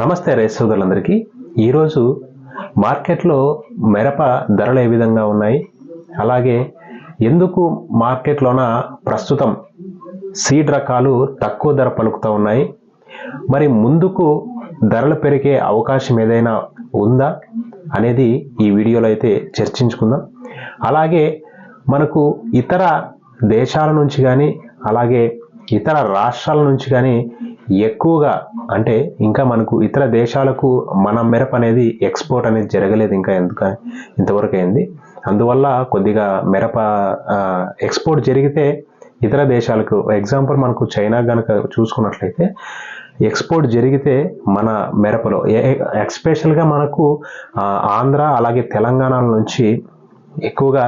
నమస్తే రైతు సోదరులందరికీ. ఈరోజు మార్కెట్లో మిరప ధరలు ఏ విధంగా ఉన్నాయి? అలాగే ఎందుకు మార్కెట్లోన ప్రస్తుతం సీడ్ రకాలు తక్కువ ధర పలుకుతూ ఉన్నాయి? మరి ముందుకు ధరలు పెరిగే అవకాశం ఏదైనా ఉందా అనేది ఈ వీడియోలో అయితే చర్చించుకుందాం. అలాగే మనకు ఇతర దేశాల నుంచి కానీ అలాగే ఇతర రాష్ట్రాల నుంచి కానీ ఎక్కువగా అంటే ఇంకా మనకు ఇతర దేశాలకు మన మిరప అనేది ఎక్స్పోర్ట్ అనేది జరగలేదు ఇంకా ఎందుక ఇంతవరకు అయింది. అందువల్ల కొద్దిగా మిరప ఎక్స్పోర్ట్ జరిగితే ఇతర దేశాలకు ఎగ్జాంపుల్ మనకు చైనా కనుక చూసుకున్నట్లయితే ఎక్స్పోర్ట్ జరిగితే మన మిరపలో ఎక్స్పెషల్గా మనకు ఆంధ్ర అలాగే తెలంగాణ నుంచి ఎక్కువగా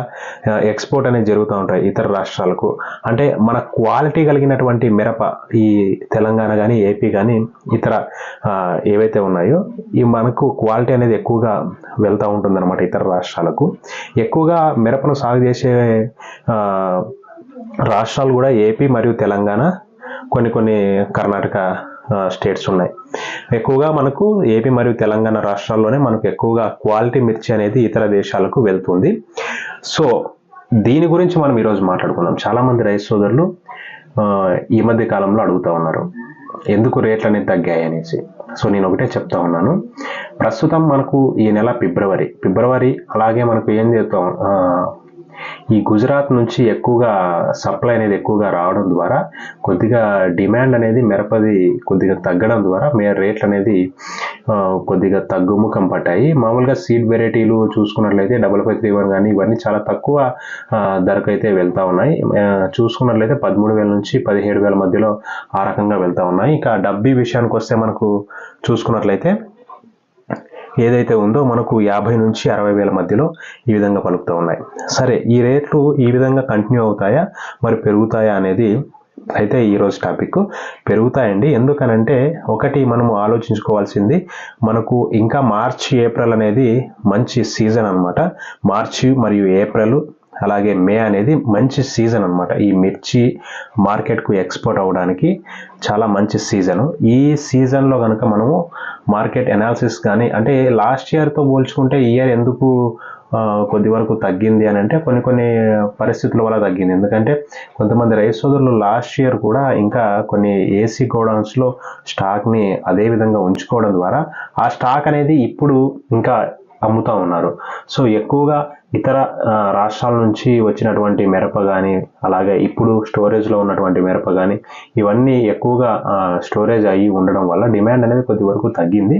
ఎక్స్పోర్ట్ అనేది జరుగుతూ ఉంటాయి ఇతర రాష్ట్రాలకు. అంటే మన క్వాలిటీ కలిగినటువంటి మిరప ఈ తెలంగాణ కానీ ఏపీ కానీ ఇతర ఏవైతే ఉన్నాయో ఈ మనకు క్వాలిటీ అనేది ఎక్కువగా వెళ్తూ ఉంటుందన్నమాట ఇతర రాష్ట్రాలకు. ఎక్కువగా మిరపను సాగు చేసే రాష్ట్రాలు కూడా ఏపీ మరియు తెలంగాణ కొన్ని కొన్ని కర్ణాటక స్టేట్స్ ఉన్నాయి. ఎక్కువగా మనకు ఏపీ మరియు తెలంగాణ రాష్ట్రాల్లోనే మనకు ఎక్కువగా క్వాలిటీ మిర్చి అనేది ఇతర దేశాలకు వెళ్తుంది. సో దీని గురించి మనం ఈరోజు మాట్లాడుకుందాం. చాలామంది రైతు సోదరులు ఈ మధ్య కాలంలో అడుగుతూ ఉన్నారు ఎందుకు రేట్లు అనేది తగ్గాయి? అనేసి. సో నేను ఒకటే చెప్తా ఉన్నాను. ప్రస్తుతం మనకు ఈ నెల ఫిబ్రవరి. ఫిబ్రవరి అలాగే మనకు ఏం చేస్తాం ఈ గుజరాత్ నుంచి ఎక్కువగా సప్లై అనేది ఎక్కువగా రావడం ద్వారా కొద్దిగా డిమాండ్ అనేది మిరపది కొద్దిగా తగ్గడం ద్వారా మే రేట్లు అనేది కొద్దిగా తగ్గుముఖం పట్టాయి. మామూలుగా సీడ్ వెరైటీలు చూసుకున్నట్లయితే డబల్ ఫైవ్ త్రీ వన్ కానీ ఇవన్నీ చాలా తక్కువ ధరకు అయితే వెళ్తా ఉన్నాయి. చూసుకున్నట్లయితే పదమూడు వేల నుంచి పదిహేడు వేల మధ్యలో ఆ రకంగా వెళ్తూ ఉన్నాయి. ఇక డబ్బీ విషయానికి వస్తే మనకు చూసుకున్నట్లయితే ఏదైతే ఉందో మనకు యాభై నుంచి అరవై వేల మధ్యలో ఈ విధంగా పలుకుతూ ఉన్నాయి. సరే ఈ రేట్లు ఈ విధంగా కంటిన్యూ అవుతాయా? మరి పెరుగుతాయా అనేది అయితే ఈరోజు టాపిక్ పెరుగుతాయండి. ఎందుకనంటే ఒకటి మనము ఆలోచించుకోవాల్సింది మనకు ఇంకా మార్చి ఏప్రిల్ అనేది మంచి సీజన్ అన్నమాట. మార్చి మరియు ఏప్రిల్ అలాగే మే అనేది మంచి సీజన్ అన్నమాట. ఈ మిర్చి మార్కెట్కు ఎక్స్పోర్ట్ అవ్వడానికి చాలా మంచి సీజను. ఈ సీజన్లో కనుక మనము మార్కెట్ ఎనాలిసిస్ కానీ అంటే లాస్ట్ ఇయర్తో పోల్చుకుంటే ఈ ఇయర్ ఎందుకు కొద్ది వరకు తగ్గింది అని అంటే కొన్ని కొన్ని పరిస్థితుల వల్ల తగ్గింది. ఎందుకంటే కొంతమంది రైతు సోదరులు లాస్ట్ ఇయర్ కూడా ఇంకా కొన్ని ఏసీ గోడౌన్స్లో స్టాక్ని అదే విధంగా ఉంచుకోవడం ద్వారా ఆ స్టాక్ అనేది ఇప్పుడు ఇంకా అమ్ముతూ ఉన్నారు. సో ఎక్కువగా ఇతర రాష్ట్రాల నుంచి వచ్చినటువంటి మిరప కానీ అలాగే ఇప్పుడు స్టోరేజ్లో ఉన్నటువంటి మిరప కానీ ఇవన్నీ ఎక్కువగా స్టోరేజ్ అయ్యి ఉండడం వల్ల డిమాండ్ అనేది కొద్ది వరకు తగ్గింది.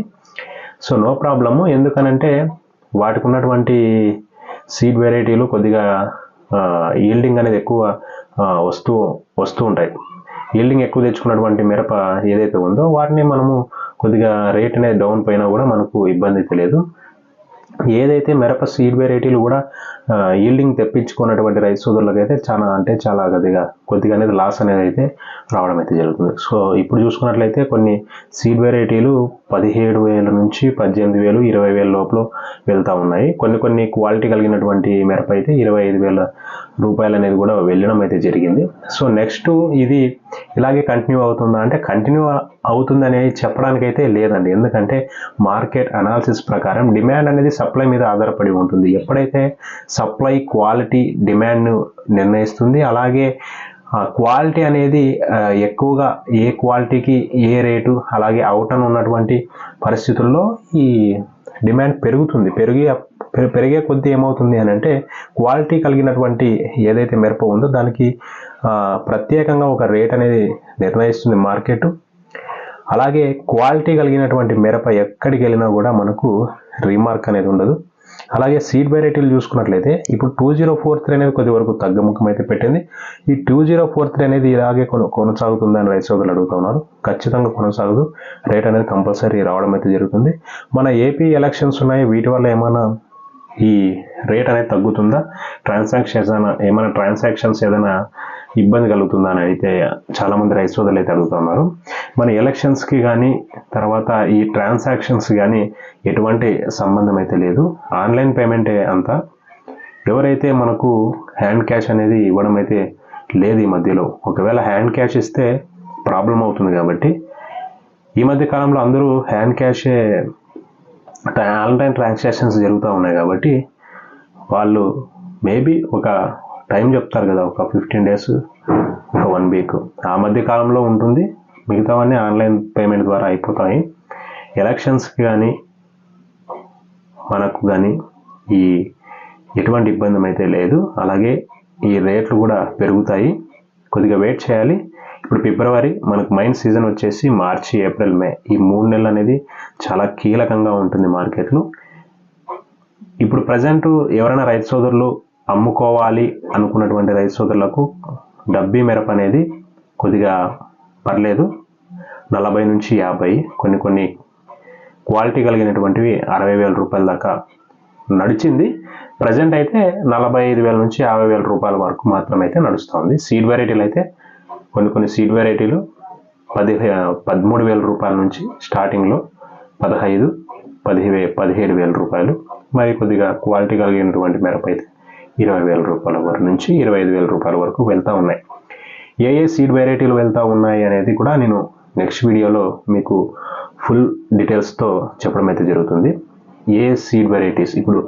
సో నో ప్రాబ్లము ఎందుకనంటే వాటికి ఉన్నటువంటి సీడ్ వెరైటీలు కొద్దిగా ఈల్డింగ్ అనేది ఎక్కువ వస్తూ వస్తూ ఉంటాయి. ఈల్డింగ్ ఎక్కువ తెచ్చుకున్నటువంటి మిరప ఏదైతే ఉందో వాటిని మనము కొద్దిగా రేట్ అనేది డౌన్ పైన కూడా మనకు ఇబ్బంది అయితే లేదు. ఏదైతే మిరప సీడ్ వెరైటీలు కూడా ఈల్డింగ్ తెప్పించుకున్నటువంటి రైతు సోదరులకు అయితే చాలా అంటే చాలా కొద్దిగా కొద్దిగా అనేది లాస్ అనేది అయితే రావడం అయితే జరుగుతుంది. సో ఇప్పుడు చూసుకున్నట్లయితే కొన్ని సీడ్ వెరైటీలు పదిహేడు వేల నుంచి పద్దెనిమిది వేలు ఇరవై వేల లోపల వెళ్తూ ఉన్నాయి. కొన్ని కొన్ని క్వాలిటీ కలిగినటువంటి మిరప అయితే ఇరవై ఐదు వేల రూపాయలు అనేది కూడా వెళ్ళడం అయితే జరిగింది. సో నెక్స్ట్ ఇది ఇలాగే కంటిన్యూ అవుతుందా అంటే కంటిన్యూ అవుతుందని చెప్పడానికైతే లేదండి. ఎందుకంటే మార్కెట్ అనాలిసిస్ ప్రకారం డిమాండ్ అనేది సప్లై మీద ఆధారపడి ఉంటుంది. ఎప్పుడైతే సప్లై క్వాలిటీ డిమాండ్ను నిర్ణయిస్తుంది. అలాగే క్వాలిటీ అనేది ఎక్కువగా ఏ క్వాలిటీకి ఏ రేటు అలాగే అవుటన్ ఉన్నటువంటి పరిస్థితుల్లో ఈ డిమాండ్ పెరుగుతుంది. పెరిగి పె- పెరిగే కొద్దీ ఏమవుతుంది అని అంటే క్వాలిటీ కలిగినటువంటి ఏదైతే మిరప ఉందో దానికి ప్రత్యేకంగా ఒక రేట్ అనేది నిర్ణయిస్తుంది మార్కెట్. అలాగే క్వాలిటీ కలిగినటువంటి మిరప ఎక్కడికి వెళ్ళినా కూడా మనకు రీమార్క్ అనేది ఉండదు. అలాగే సీడ్ వెరైటీలు చూసుకున్నట్లయితే ఇప్పుడు టూ జీరో ఫోర్ త్రీ అనేది కొద్ది వరకు తగ్గముఖం అయితే పెట్టింది. ఈ టూ జీరో ఫోర్ త్రీ అనేది ఇలాగే కొన- కొనసాగుతుందని రైతు సోదరులు అడుగుతున్నారు ఖచ్చితంగా కొనసాగదు. రేట్ అనేది కంపల్సరీ రావడం అయితే జరుగుతుంది. మన ఏపీ ఎలక్షన్స్ ఉన్నాయి. వీటి వల్ల ఏమైనా ఈ రేట్ అనేది తగ్గుతుందా? ట్రాన్సాక్షన్స్ ఏదైనా ఏమైనా ట్రాన్సాక్షన్స్ ఏదైనా ఇబ్బంది కలుగుతుందా అని అయితే చాలామంది రైతు సోదరులు అయితే అడుగుతున్నారు మన ఎలక్షన్స్కి కానీ తర్వాత ఈ ట్రాన్సాక్షన్స్ కానీ ఎటువంటి సంబంధం అయితే లేదు. ఆన్లైన్ పేమెంటే అంతా. ఎవరైతే మనకు హ్యాండ్ క్యాష్ అనేది ఇవ్వడం అయితే లేదు ఈ మధ్యలో ఒకవేళ హ్యాండ్ క్యాష్ ఇస్తే ప్రాబ్లం అవుతుంది కాబట్టి. ఈ మధ్య కాలంలో అందరూ హ్యాండ్ క్యాషే ఆన్లైన్ ట్రాన్సాక్షన్స్ జరుగుతూ ఉన్నాయి కాబట్టి వాళ్ళు మేబీ ఒక టైం చెప్తారు కదా ఒక ఫిఫ్టీన్ డేస్ ఒక వన్ వీక్ ఆ మధ్య కాలంలో ఉంటుంది. మిగతావన్నీ ఆన్లైన్ పేమెంట్ ద్వారా అయిపోతాయి. ఎలక్షన్స్కి కానీ మనకు కానీ ఈ ఎటువంటి ఇబ్బంది అయితే లేదు. అలాగే ఈ రేట్లు కూడా పెరుగుతాయి. కొద్దిగా వెయిట్ చేయాలి. ఇప్పుడు ఫిబ్రవరి మనకు మైన్ సీజన్ వచ్చేసి మార్చి ఏప్రిల్ మే. ఈ మూడు నెలలు అనేది చాలా కీలకంగా ఉంటుంది మార్కెట్లో ఇప్పుడు ప్రజెంట్ ఎవరైనా రైతు సోదరులు అమ్ముకోవాలి అనుకున్నటువంటి రైతు సోదరులకు డబ్బీ మిరప అనేది కొద్దిగా పర్లేదు. నలభై నుంచి యాభై కొన్ని కొన్ని క్వాలిటీ కలిగినటువంటివి అరవై వేల రూపాయల దాకా నడిచింది. ప్రజెంట్ అయితే నలభై ఐదు వేల నుంచి యాభై వేల రూపాయల వరకు మాత్రమైతే అయితే నడుస్తుంది సీడ్ వెరైటీలు అయితే కొన్ని కొన్ని సీడ్ వెరైటీలు పదిహే పదమూడు వేల రూపాయల నుంచి స్టార్టింగ్లో పదహైదు పదిహే పదిహేడు వేల రూపాయలు. మరి కొద్దిగా క్వాలిటీ కలిగినటువంటి మిరప అయితే ఇరవై వేల రూపాయల వరకు నుంచి ఇరవై ఐదు వేల రూపాయల వరకు వెళ్తూ ఉన్నాయి. ఏ ఏ సీడ్ వెరైటీలు వెళ్తూ ఉన్నాయి అనేది కూడా నేను నెక్స్ట్ వీడియోలో మీకు ఫుల్ డీటెయిల్స్తో చెప్పడం అయితే జరుగుతుంది. ఏ సీడ్ వెరైటీస్ ఇప్పుడు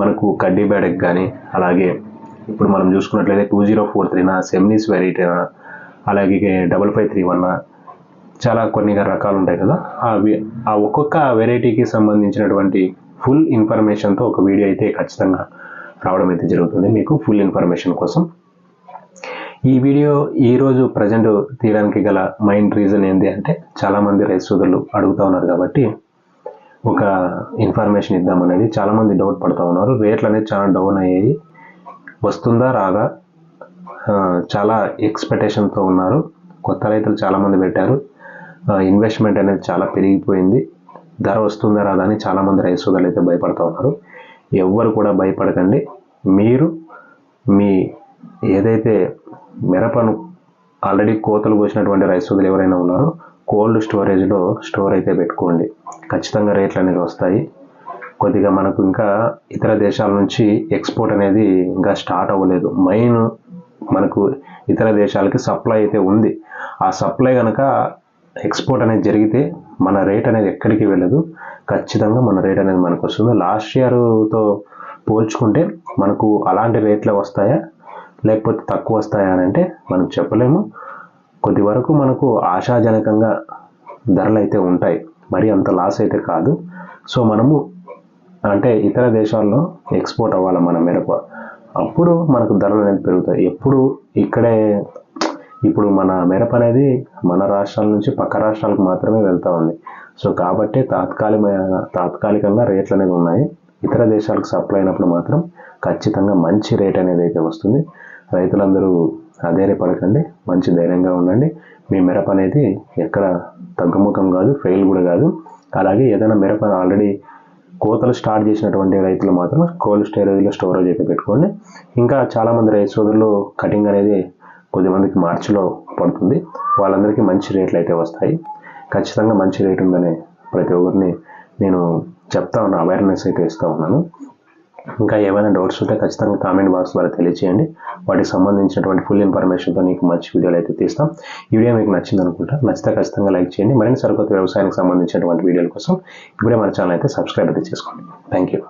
మనకు కడ్డీ బ్యాడక్ కానీ అలాగే ఇప్పుడు మనం చూసుకున్నట్లయితే టూ జీరో ఫోర్ త్రీనా సెమినీస్ వెరైటీనా అలాగే డబల్ ఫైవ్ త్రీ వన్ చాలా కొన్ని రకాలు ఉంటాయి కదా. అవి ఆ ఒక్కొక్క వెరైటీకి సంబంధించినటువంటి ఫుల్ ఇన్ఫర్మేషన్తో ఒక వీడియో అయితే ఖచ్చితంగా రావడం అయితే జరుగుతుంది. మీకు ఫుల్ ఇన్ఫర్మేషన్ కోసం ఈ వీడియో ఈరోజు ప్రజెంట్ తీయడానికి గల మైండ్ రీజన్ ఏంటి అంటే చాలామంది రైతు సోదరులు అడుగుతూ ఉన్నారు కాబట్టి ఒక ఇన్ఫర్మేషన్ ఇద్దామనేది చాలామంది డౌట్ పడుతూ ఉన్నారు. రేట్లు అనేది చాలా డౌన్ అయ్యాయి. వస్తుందా రాదా? చాలా ఎక్స్పెక్టేషన్తో ఉన్నారు. కొత్త రైతులు చాలామంది పెట్టారు. ఇన్వెస్ట్మెంట్ అనేది చాలా పెరిగిపోయింది. ధర వస్తుందా రాదా అని చాలామంది రైతు సోదరులు అయితే భయపడుతూ ఉన్నారు. ఎవ్వరు కూడా భయపడకండి. మీరు మీ ఏదైతే మిరపను ఆల్రెడీ కోతలు కోసినటువంటి రైస్ సోదరులు ఎవరైనా ఉన్నారో కోల్డ్ స్టోరేజ్లో స్టోర్ అయితే పెట్టుకోండి. ఖచ్చితంగా రేట్లు అనేది వస్తాయి. కొద్దిగా మనకు ఇంకా ఇతర దేశాల నుంచి ఎక్స్పోర్ట్ అనేది ఇంకా స్టార్ట్ అవ్వలేదు. మెయిన్ మనకు ఇతర దేశాలకి సప్లై అయితే ఉంది. ఆ సప్లై కనుక ఎక్స్పోర్ట్ అనేది జరిగితే మన రేట్ అనేది ఎక్కడికి వెళ్ళదు. ఖచ్చితంగా మన రేట్ అనేది మనకు వస్తుంది. లాస్ట్ ఇయర్తో పోల్చుకుంటే మనకు అలాంటి రేట్లే వస్తాయా? లేకపోతే తక్కువ వస్తాయా అని అంటే మనం చెప్పలేము. కొద్ది వరకు మనకు ఆశాజనకంగా ధరలు అయితే ఉంటాయి. మరి అంత లాస్ అయితే కాదు. సో మనము అంటే ఇతర దేశాల్లో ఎక్స్పోర్ట్ అవ్వాలి మన మిరప అప్పుడు మనకు ధరలు అనేది పెరుగుతాయి. ఎప్పుడు ఇక్కడే ఇప్పుడు మన మిరప అనేది మన రాష్ట్రాల నుంచి పక్క రాష్ట్రాలకు మాత్రమే వెళ్తూ ఉంది. సో కాబట్టి తాత్కాలికమైన తాత్కాలికంగా రేట్లు అనేవి ఉన్నాయి. ఇతర దేశాలకు సప్లై అయినప్పుడు మాత్రం ఖచ్చితంగా మంచి రేట్ అనేది అయితే వస్తుంది. రైతులందరూ అధైర్యపడకండి మంచి ధైర్యంగా ఉండండి. మీ మిరప అనేది ఎక్కడ తగ్గుముఖం కాదు ఫెయిల్ కూడా కాదు. అలాగే ఏదైనా మిరప ఆల్రెడీ కోతలు స్టార్ట్ చేసినటువంటి రైతులు మాత్రం కోల్డ్ స్టోరేజ్లో స్టోరేజ్ అయితే పెట్టుకోండి. ఇంకా చాలామంది రైతు సోదరులు కటింగ్ అనేది కొద్దిమందికి మార్చిలో పడుతుంది. వాళ్ళందరికీ మంచి రేట్లు అయితే వస్తాయి. ఖచ్చితంగా మంచి రేట్ ఉందని ప్రతి ఒక్కరిని నేను చెప్తా ఉన్న అవేర్నెస్ అయితే ఇస్తూ ఉన్నాను. ఇంకా ఏమైనా డౌట్స్ ఉంటే ఖచ్చితంగా కామెంట్ బాక్స్ ద్వారా తెలియజేయండి వాటికి సంబంధించినటువంటి ఫుల్ ఇన్ఫర్మేషన్తో నీకు మంచి వీడియోలు అయితే తీస్తాం. ఈ వీడియో మీకు నచ్చింది అనుకుంటా నచ్చితే ఖచ్చితంగా లైక్ చేయండి. మరిన్ని సరికొత్త వ్యవసాయానికి సంబంధించినటువంటి వీడియోల కోసం ఇప్పుడే మన ఛానల్ అయితే సబ్స్క్రైబ్ అయితే చేసుకోండి. Thank you.